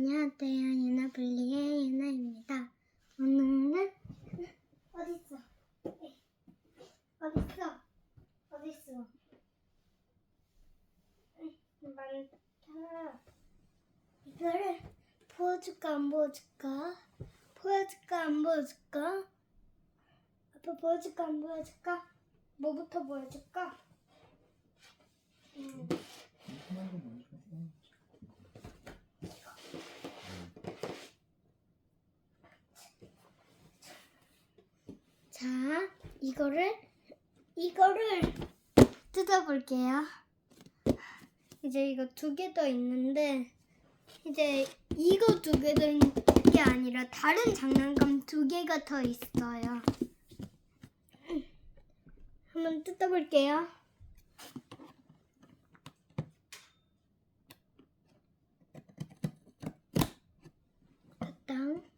안녕하세요. 유나블리의 유나입니다. 오늘은 어딨어? 어딨어? 어딨어? 많다. 이거를 보여줄까 안 보여줄까? 보여줄까 안 보여줄까? 아빠 보여줄까 안 보여줄까? 뭐부터 보여줄까? 음. 자, 이거를 이거를 뜯어볼게요. 이제 이거 두 개 더 있는데 이제 이거 두 개 더 아니라 다른 장난감 두 개가 더 있어요. 한번 뜯어볼게요. 뜯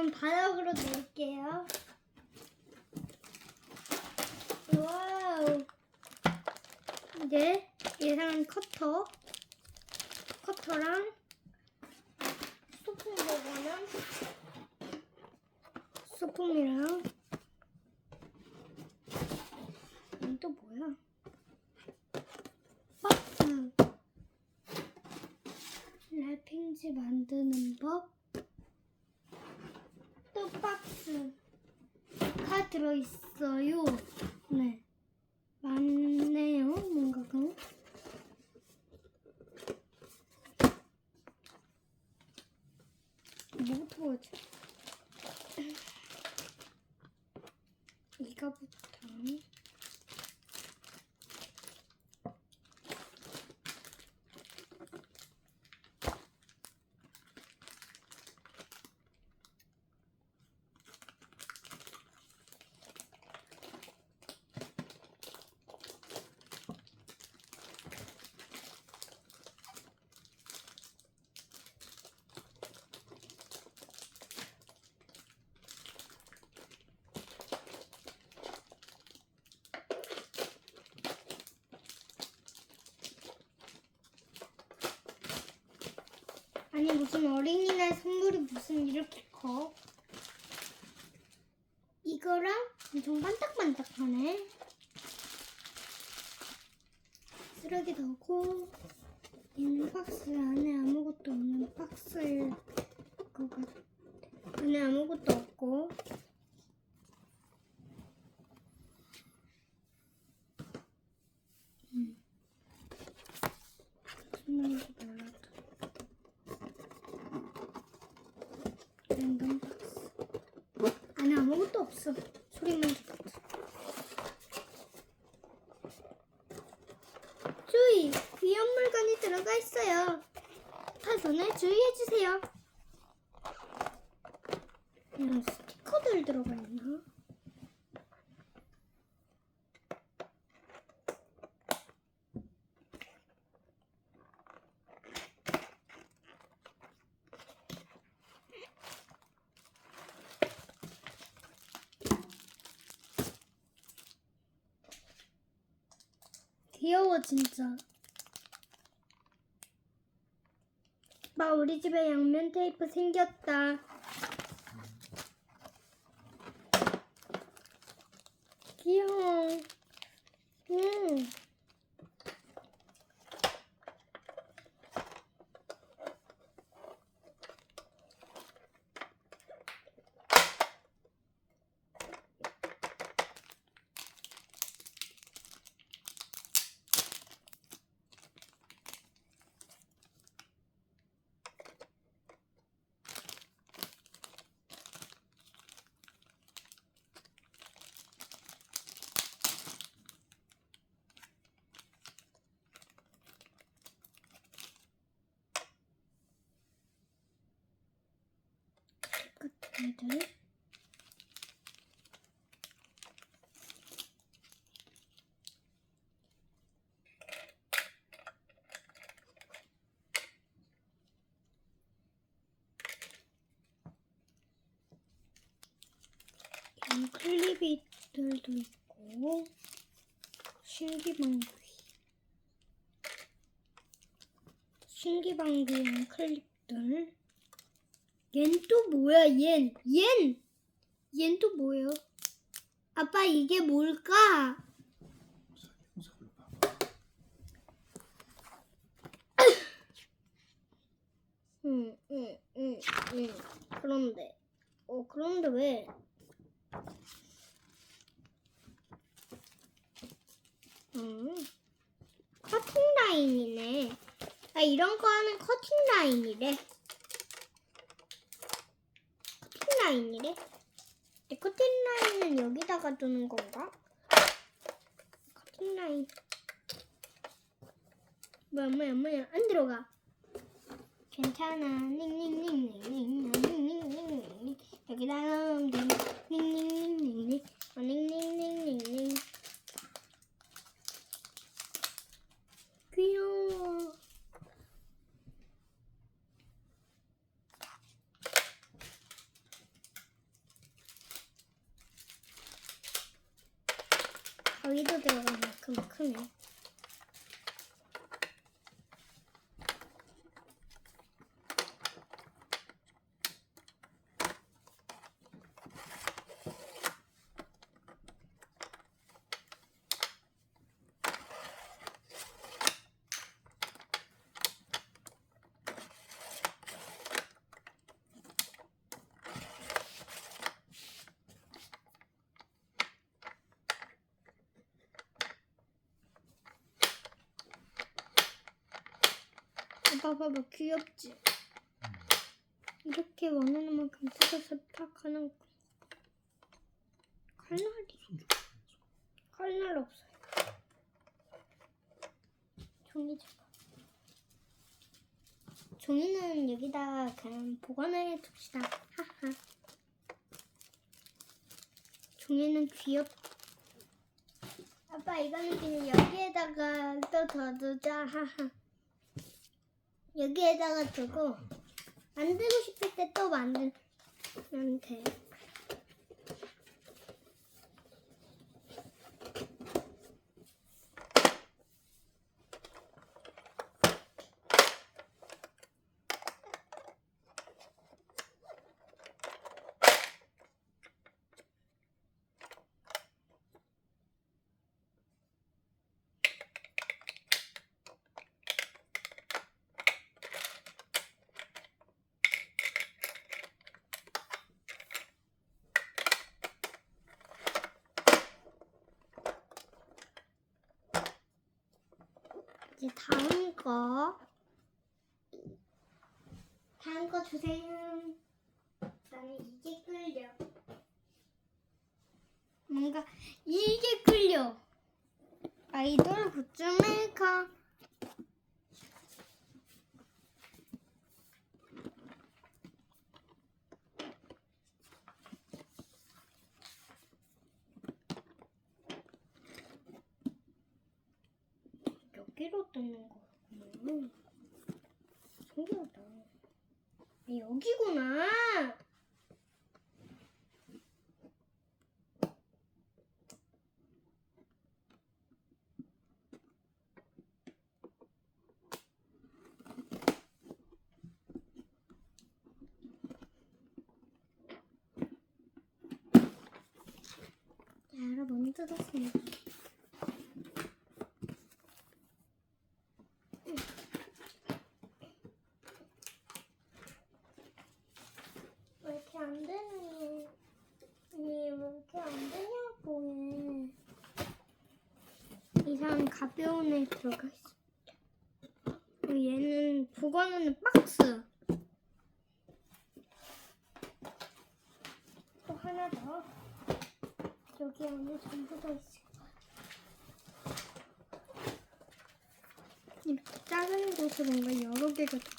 그럼 바닥으로 놓을게요. 와우. 이제 예상한 커터, 커터랑 소품 버거는 소품이랑 이건 또 뭐야? 박스. 랩핑지 만드는 법. 또 박스가 들어있어요. 네. 많네요. 뭔가가. 뭐부터 보지? 이거부터. 아니 무슨 어린이날 선물이 무슨 이렇게 커? 이거랑 엄청 반짝반짝하네. 쓰레기 넣고 있는 박스 안에 아무것도 없는 박스일 것 같아. 안에 아무것도 없고. 음. 무슨 말인지 몰라도. 랜덤 박스. 안에 아무것도 없어. 소리만 들었어. 주의! 위험 물건이 들어가 있어요. 파손에 주의해주세요. 이런 스티커들 들어가 있나? 귀여워 진짜. 마 우리 집에 양면 테이프 생겼다. 얘들. 클리비들도 있고 실기방귀. 실기방귀용 클립들. 얜 또 뭐야 얜? 얜! 얜 또 뭐예요? 아빠 이게 뭘까? 응, 응, 응, 응. 그런데, 어, 그런데 왜? 음, 커팅 라인이네. 아, 이런 거 하는 커팅 라인이래. 커팅 라인이래. 근데 커팅 라인은 여기다가 두는 건가? 커팅 라인. 뭐야, 뭐야, 뭐야. 안 들어가. 괜찮아. 닝닝닝닝닝닝닝닝닝 여기다가 닝닝닝닝닝 어, 닝닝닝닝닝 귀여워. me. 오빠 봐봐 귀엽지? 이렇게 원하는 만큼 뜯어서 탁 하는 거. 칼날이 칼날 없어요. 종이 줘봐. 종이는 여기다 그냥 보관해 둡시다. 하하. 종이는 귀엽. 아빠 이거는 그냥 여기에다가 또 더 두자. 하하. 여기에다가 두고 만들고 싶을 때 또 만들면 돼. 이제 다음 거. 다음 거 주세요. 나는 이게 끌려. 뭔가 이게 끌려. 아이돌 굿즈 메이커. 여기로 뜯는 거구나. 신기하다. 아, 여기구나. 자, 여러분 뜯었습니다. 왜 이렇게 안 되니? 왜 이렇게 안 되냐고. 이상 가벼운 애 들어가 있어. 얘는 보관하는 박스. 또 하나 더. 여기 안에 전부 다. 이렇게 작은 곳에 뭔가 여러 개가 들어가 있어.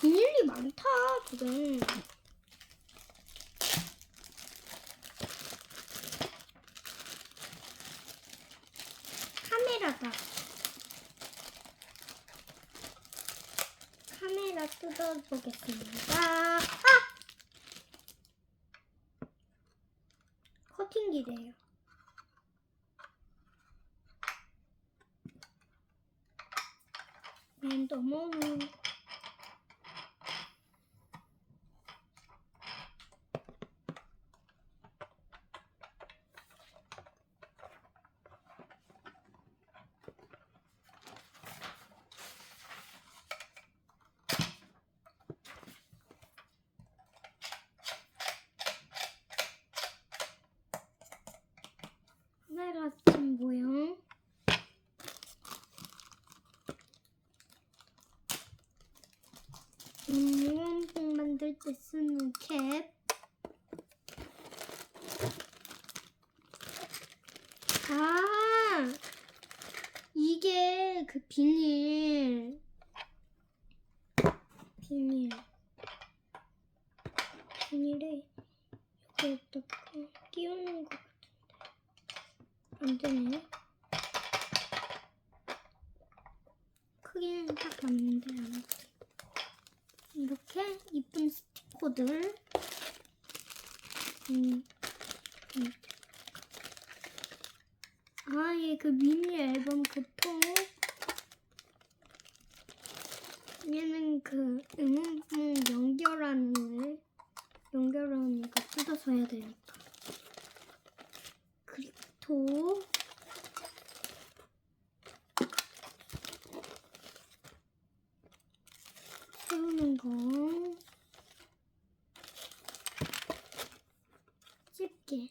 비닐이 많다, 지금. 카메라다. 카메라 뜯어보겠습니다. 아! 커팅기래요. 음, 너무 하늘 같은 모양. 때 쓰는 캡. 아, 이게 그 비닐. 비닐. 비닐에 여기에다가 끼우는 것 같은데. 안 되네. 크기는 딱 맞는데 안 돼. 이렇게 이쁜 스티커들. 음. 음. 아, 얘그 미니 앨범 그 통. 얘는 그 응원봉 연결하는 애. 연결하는 이거 뜯어서 해야 되니까. 그리고 도. 세우는 거. 집게.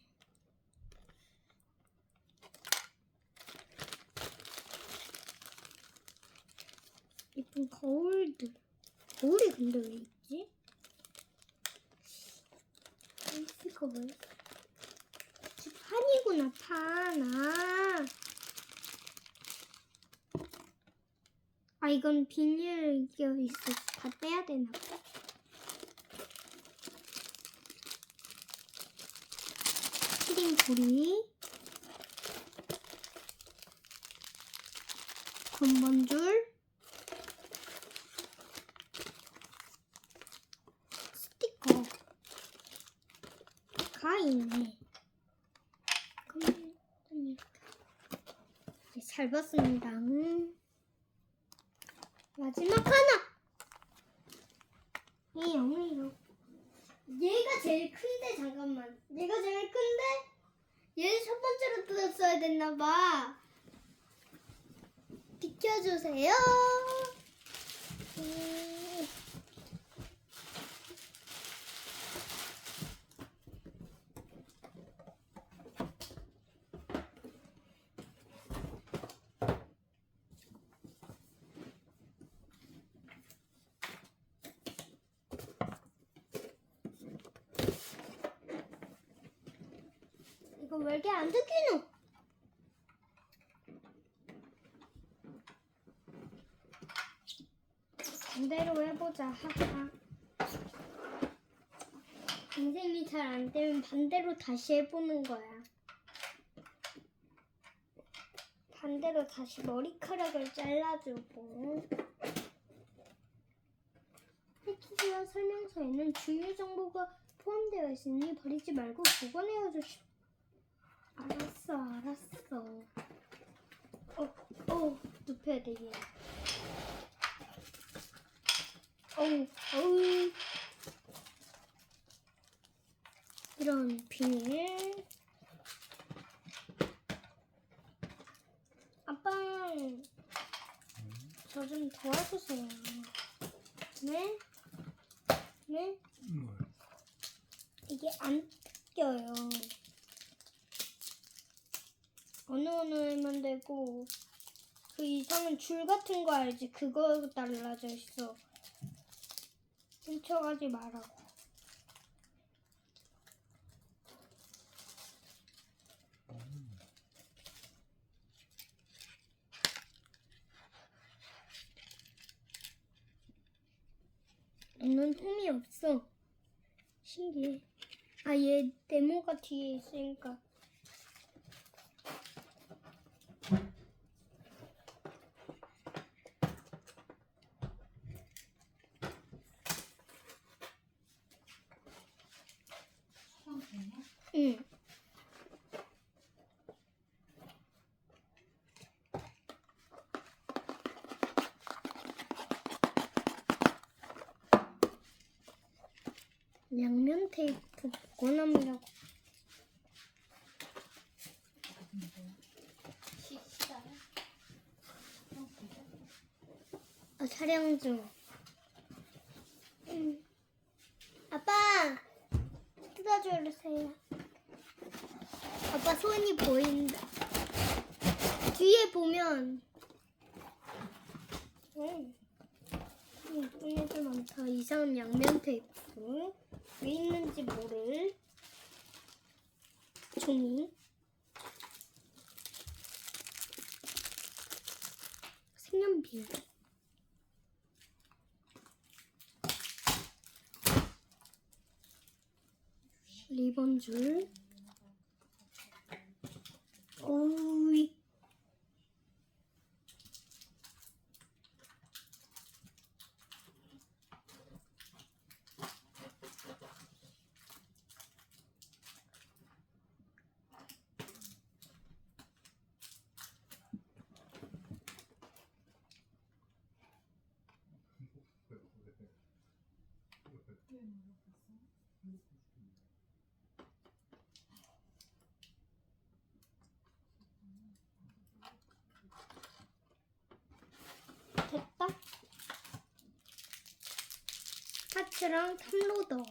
예쁜 거울들. 거울이 근데 왜 있지? 있을까 왜? 집 판이구나 판. 아. 아 이건 비닐 이게 있어. 다 떼야 되나? 봐. 키링고리. 건반줄. 스티커. 가 있네. 네, 잘 봤습니다. 음. 마지막 하나 이 영이요 얘가 제일 큰데 잠깐만. 얘가 제일 큰데? 얘를 첫 번째로 뜯었어야 됐나 봐. 비켜주세요. 음. 이렇게 안 뜯기노? 반대로 해보자. 하하. 인생이 잘 안 되면 반대로 다시 해보는 거야. 반대로 다시 머리카락을 잘라주고. 패키지와 설명서에는 주요 정보가 포함되어 있으니 버리지 말고 보관해 주십시오. 알았어, 알았어. 어, 어, 눕혀야 돼, 얘. 어우, 어우. 이런 비닐. 아빠, 저 좀 도와주세요. 네? 네? 뭘? 이게 안 뜯겨요. 어느 어느에만 되고 그 이상은 줄 같은 거 알지? 그거 달라져 있어. 훔쳐가지 말라고. 너는 홈이 없어. 신기해. 아, 얘 네모가 뒤에 있으니까. 테이프 고놈이라고. 아, 촬영 중. 음. 아빠! 뜯어주세요. 아빠 손이 보인다. 뒤에 보면. 음. 이쁜 애들 많다. 이상한 양면 테이프. 왜 있는지 모를 종이. 색연필. 리본줄. 오이. 됐다. 파츠랑 탑로더.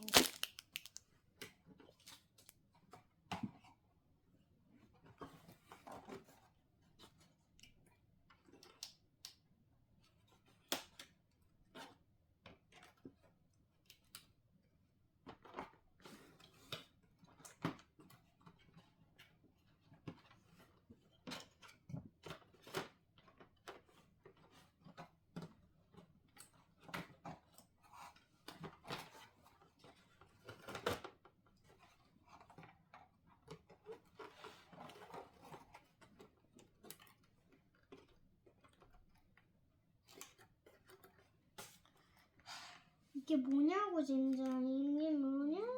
이게 뭐냐고 진짜 이게 뭐냐고.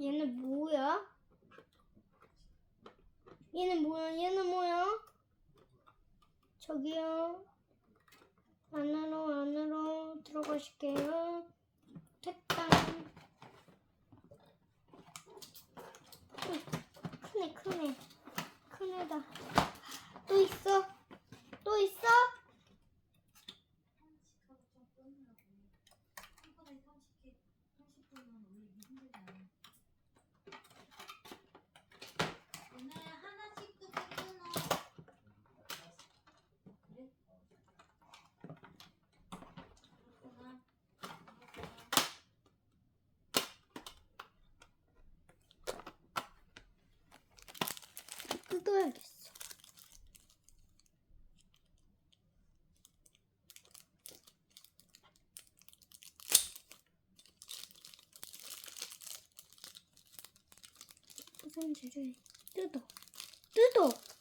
얘는 뭐야? 얘는 뭐야? 얘는 뭐야? 저기요. 안으로 안으로 들어가실게요. 됐다. 크- 크네 크네 크네다. 또 있어? 또 있어? 오늘 하나씩 또 끊어. 그래? 그렇구나. 뜯어야겠어. 우선 재료에. 뜯어. 뜯어.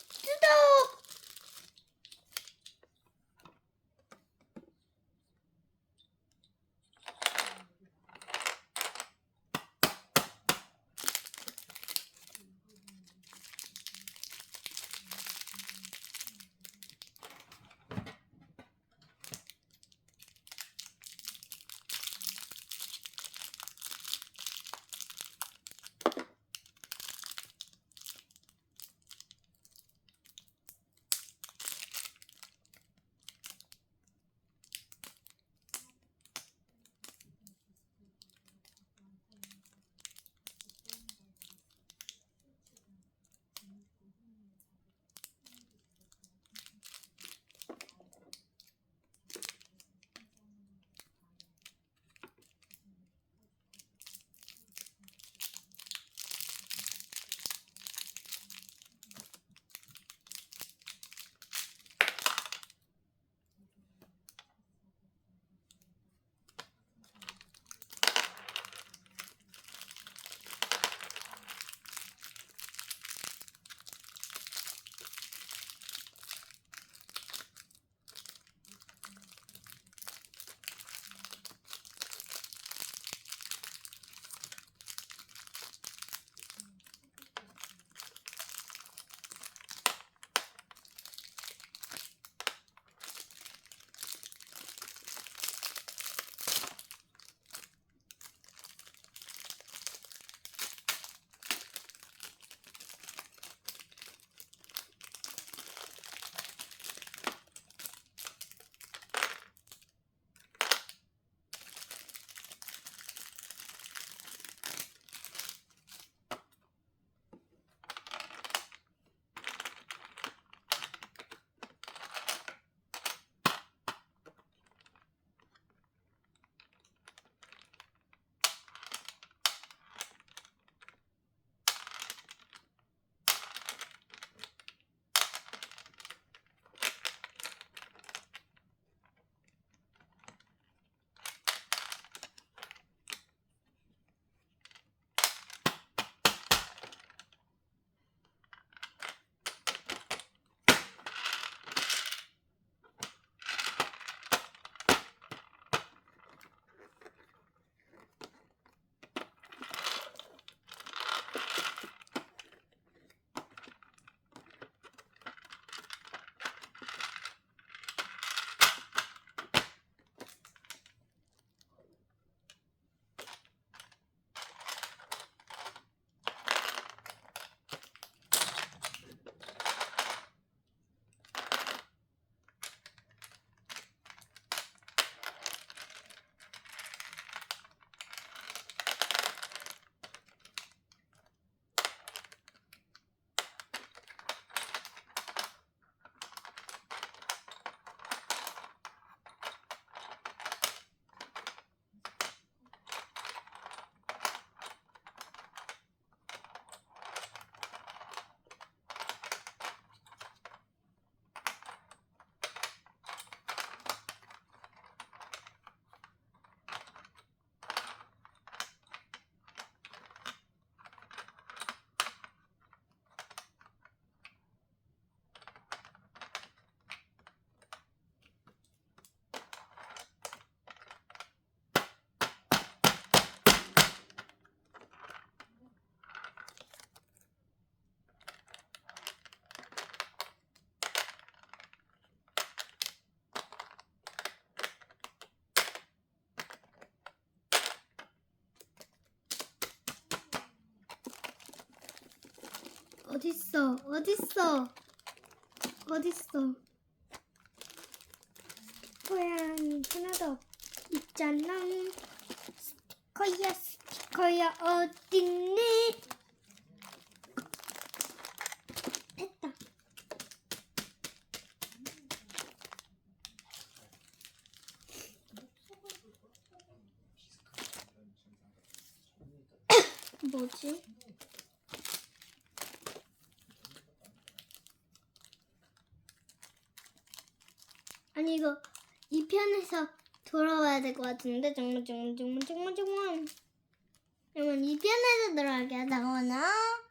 어딨어? 어딨어? 어딨어? 스티커야 하나도 없- 있잖아. 스티커야 스티커야 어딨니? 들어가야 될 것 같은데? 정말 정말 정말 정말 정말. 정말 이 편에서 들어가게 나오나?